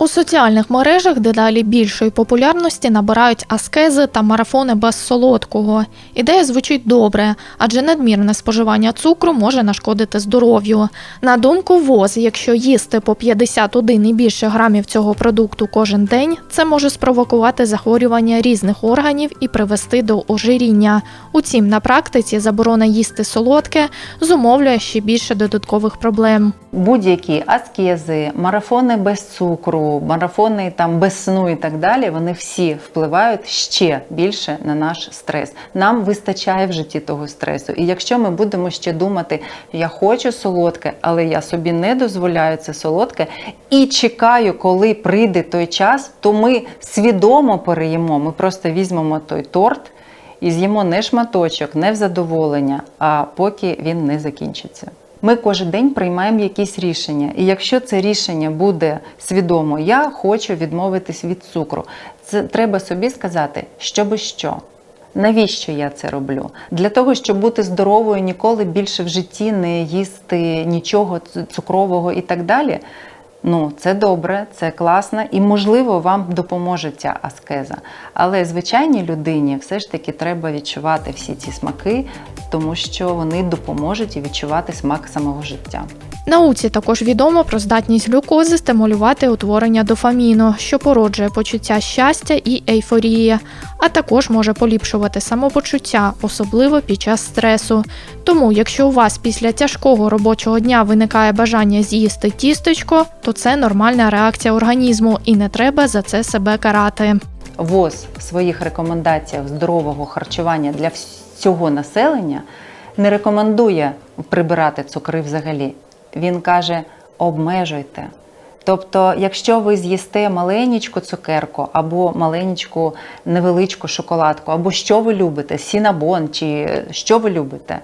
У соціальних мережах дедалі більшої популярності набирають аскези та марафони без солодкого. Ідея звучить добре, адже надмірне споживання цукру може нашкодити здоров'ю. На думку ВОЗ, якщо їсти по 51 і більше грамів цього продукту кожен день, це може спровокувати захворювання різних органів і привести до ожиріння. Утім, на практиці заборона їсти солодке зумовлює ще більше додаткових проблем. Будь-які аскези, марафони без цукру, марафони там без сну і так далі, вони всі впливають ще більше на наш стрес. Нам вистачає в житті того стресу. І якщо ми будемо ще думати, я хочу солодке, але я собі не дозволяю це солодке і чекаю, коли прийде той час, то ми свідомо переїмо. Ми просто візьмемо той торт і з'їмо не шматочок, не в задоволення, а поки він не закінчиться. Ми кожен день приймаємо якісь рішення, і якщо це рішення буде свідомо, я хочу відмовитись від цукру. Це треба собі сказати, щоби що. Навіщо я це роблю? Для того, щоб бути здоровою, ніколи більше в житті не їсти нічого цукрового і так далі. Ну, це добре, це класно, і можливо вам допоможе ця аскеза. Але звичайній людині все ж таки треба відчувати всі ці смаки, тому що вони допоможуть і відчувати смак самого життя. Науці також відомо про здатність глюкози стимулювати утворення дофаміну, що породжує почуття щастя і ейфорії, а також може поліпшувати самопочуття, особливо під час стресу. Тому, якщо у вас після тяжкого робочого дня виникає бажання з'їсти тістечко, то це нормальна реакція організму і не треба за це себе карати. ВОЗ в своїх рекомендаціях здорового харчування для всього населення не рекомендує прибирати цукри взагалі. Він каже: обмежуйте. Тобто, якщо ви з'їсте маленьку цукерку або маленьку невеличку шоколадку, або що ви любите, сінабон чи що ви любите,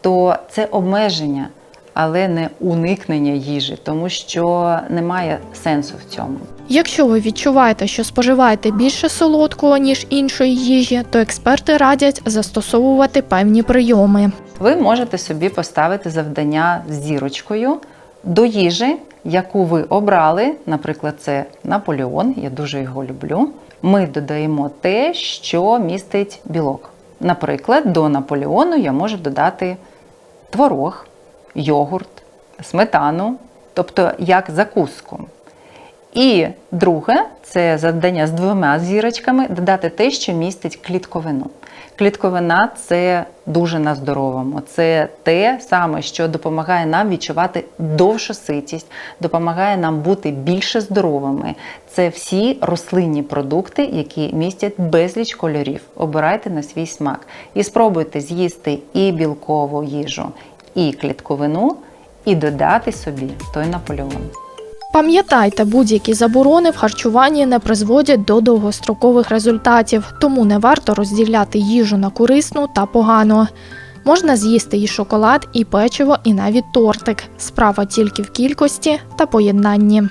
то це обмеження, але не уникнення їжі, тому що немає сенсу в цьому. Якщо ви відчуваєте, що споживаєте більше солодкого, ніж іншої їжі, то експерти радять застосовувати певні прийоми. Ви можете собі поставити завдання з зірочкою до їжі, яку ви обрали. Наприклад, це Наполеон, я дуже його люблю. Ми додаємо те, що містить білок. Наприклад, до Наполеону я можу додати творог, йогурт, сметану, тобто як закуску. І друге це завдання з двома зірочками додати те, що містить клітковину. Клітковина це дуже на здоровому. Це те саме, що допомагає нам відчувати довшу ситість, допомагає нам бути більше здоровими. Це всі рослинні продукти, які містять безліч кольорів. Обирайте на свій смак. І спробуйте з'їсти і білкову їжу, і клітковину, і додати собі той Наполеон. Пам'ятайте, будь-які заборони в харчуванні не призводять до довгострокових результатів, тому не варто розділяти їжу на корисну та погану. Можна з'їсти і шоколад, і печиво, і навіть тортик. Справа тільки в кількості та поєднанні.